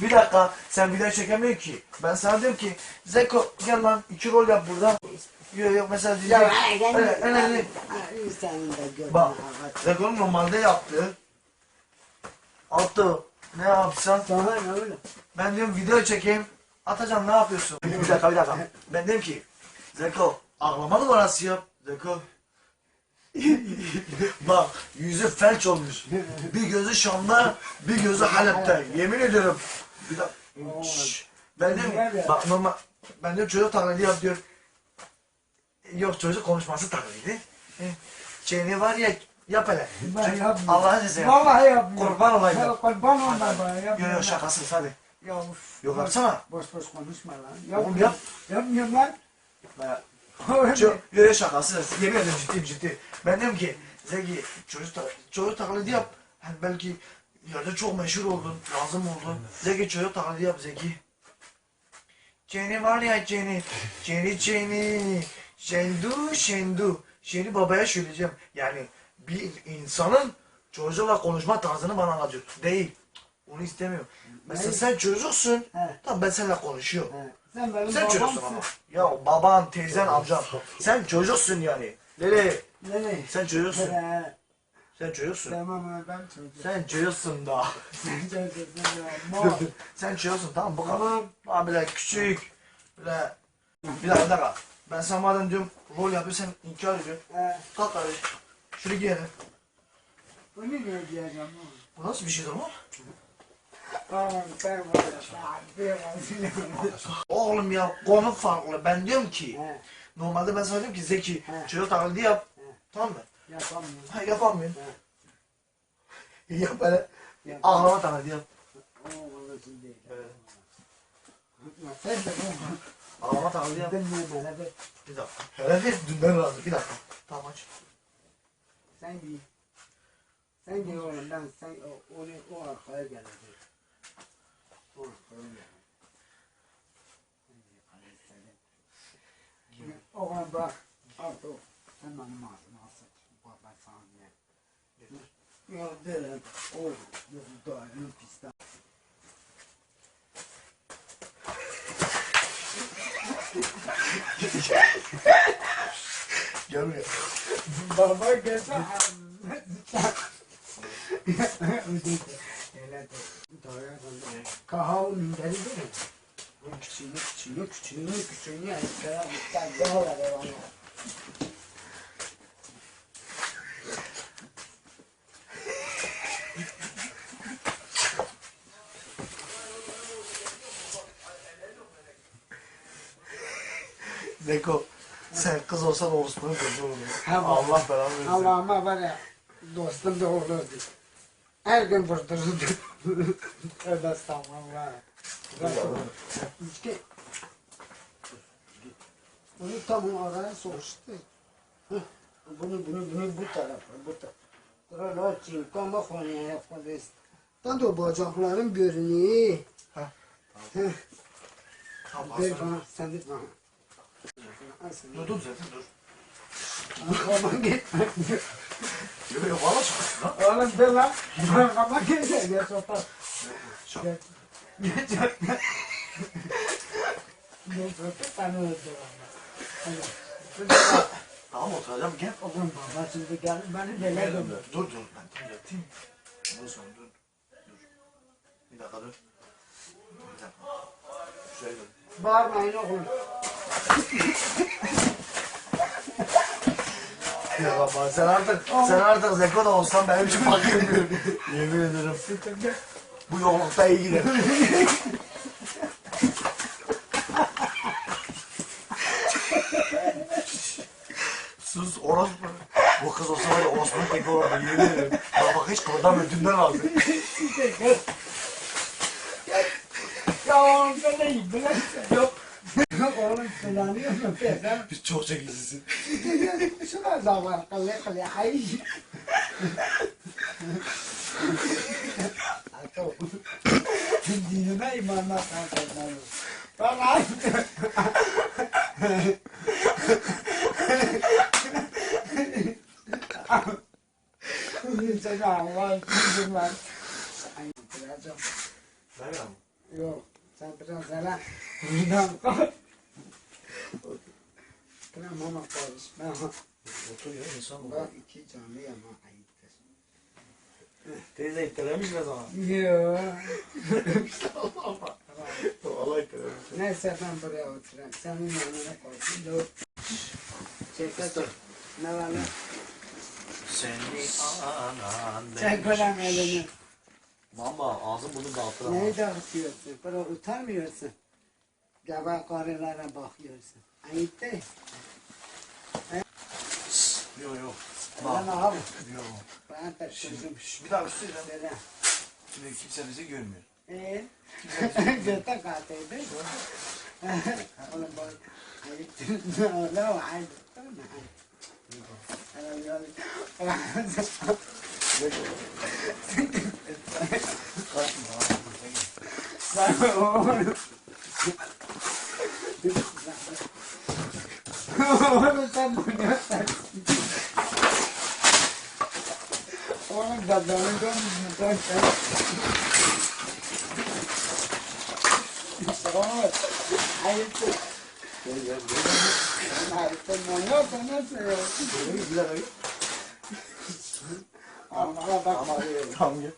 Bir dakika sen video çekemiyorsun ki. Ben sana diyorum ki Zeko gel lan iki rol yap burada. Yok yok mesela Ya diyeceğim. ben Öyle öyle öyle. Senin de gözün Bak. Zeko'nun normalde yaptığı altı ne yapsan Daha ne öyle? ben diyorum video çekeyim atacağım ne yapıyorsun? Bir dakika bir dakika. Ben diyorum ki Zeko ağlama numarası yap. Zeko Bak yüzü felç olmuş. Bir gözü Şam'da, bir gözü Halep'te. Yemin ediyorum. Bir dakika. Şşş. Ben diyorum bak normal ben diyorum çocuk taklidi yap diyor. Yok çocuk konuşması taklidi. He. Çeni var ya yap hele. Ben yapmıyorum. Allah'ın izniyle. Vallahi yapmıyorum. Kurban olayım. Kurban baba Yok yapmıyorum. yok şakasız hadi. Ya uf. Yok yapsana. Boş boş konuşma lan. Oğlum yap. Yapmıyorum lan. Çok, yok yok şakasız. Yemin ederim ciddiyim ciddi. Ben diyorum ki Zeki çocuk, ta çocuk taklidi yap. Hani belki yerde çok meşhur oldun, lazım oldun. Zeki çocuk taklidi yap Zeki. Jenny var ya Jenny. Jenny Jenny. Şendu Şendu. Şimdi babaya söyleyeceğim. Yani bir insanın çocukla konuşma tarzını bana anlatıyor. Değil. Onu istemiyorum. Mesela Ne? sen çocuksun. He. Tamam ben seninle konuşuyorum. He. Sen benim Sen çocuksun babamsın. ama. Ya baban, teyzen, amcan. Sen çocuksun yani. Nereye? Ne ne? Sen çocuksun. He. Sen çocuksun. Tamam ben çocuğum. Sen çocuksun da. Sen ya. Çocuksun tamam bu kadar. Tamam. Daha böyle küçük. Böyle. Bir dakika bir dakika. Ben sana madem diyorum rol yapıyorsun sen inkar ediyorsun. He. Kalk kardeş. Şunu giyelim. Bunu ne diyeceğim oğlum? Bu nasıl bir şeydir o? Tamam sen var ya. Oğlum ya konu farklı. Ben diyorum ki He. normalde ben sana diyorum ki Zeki He. çocuk taklidi yap. Tamam mı? Yapamıyorum. Ha yapamıyorsun. He. yap böyle. Yap. Ağlama taklidi yap. O değil. Ya Sen de. Ağlama taklidi yap. Ben böyle bir. Bir dakika. Hele bir dünden razı. Bir dakika. Tamam aç. Sen giy. Sen giy oğlum ben sen o, o, o arkaya gelecek. O arkaya gelecek. Oğlum bak. Artık sen benim ağzıma asık. Baba sana ne? Ya derim. O gözü daim piste. Gel buraya. Baba gelse Kahve minderi değil mi? Bu küçüğünü küçüğünü küçüğünü küçüğünü aşağıya miktar daha var devamlı. Zeko. Sen kız olsan Osman'ın kızı olur. Allah belanı versin. Allah'ıma var ya dostum da olurdu. Her gün vurdururdu. Tövbe estağfurullah. İşte bunu tam oraya sokuştu. Bunu bunu bunu bu tarafa bu tarafa. Buralar çinkama konuya konuya. Tanto bacaklarım görünüyor. Heh, Tamam. Ver bana, sen de bana. Sen. Dur dur zaten dur. Aman gitme. Yok yok valla lan. Oğlum dur lan. Aman gitme. Gel sopa. Şaka. Gel. Gel gel. Gel sana öldürürüm. Hadi. Tamam oturacağım gel. Oğlum baba şimdi gel beni Gel gönder. dur dur ben tam yatayım. Dur sen dur. Dur. Bir dakika dur. Bir dakika. Şuraya dur. Bağırmayın oğlum. Ya baba sen artık sen artık Zeko da olsan benim için fark etmiyor. Yemin ederim. Bu yoklukta iyi gider. Sus orospu. Bu kız olsa var ya Osman tek olurdu yemin ederim. Bak bak hiç kırdan ödümden aldı. Ya oğlum sen de iyi Yok. Oğlum selamıyor mu? Sen Biz çok çekicisin. şuna zaman kılı kılı ay. Dinine imanla kalkmalıyız. Tamam. Seni Allah için var. Ay, bırakacağım. Yok. Sen biraz hele buradan kalk. Tamam ama konuş. Ben Otur ya insan bu. bak iki canlı yama ayıptır. Teyze ittelemiş ne zaman? Yok. Allah ittelemiş. Neyse ben buraya oturayım. Senin yanına koysun. Dur. Çek çek. Ne var lan? Seni anan Çek ulan elini. Mama ağzım bunu dağıtır ama. Neyi dağıtıyorsun? Böyle utanmıyorsun. Gaba karılara bakıyorsun. Ayıp değil. Yok yok. Lan abi. Yok. Ben de Şimdi kızım. şş, bir daha üstüne. Böyle. Şimdi kimse bizi görmüyor. Eee? Göte katıydı. Oğlum bak. Ayıptır. Öyle o ayıptır mı? Öyle. Kaçma. Sen oğlum. Oğlum sen bu ne sen? Oğlum dadamı görmüşsün sen sen. Oğlum ayıptır. Gel gel buraya. Ayıptır. Manyak sen nasıl ya? Bir dakika. Allah'a bak. Tamam gel.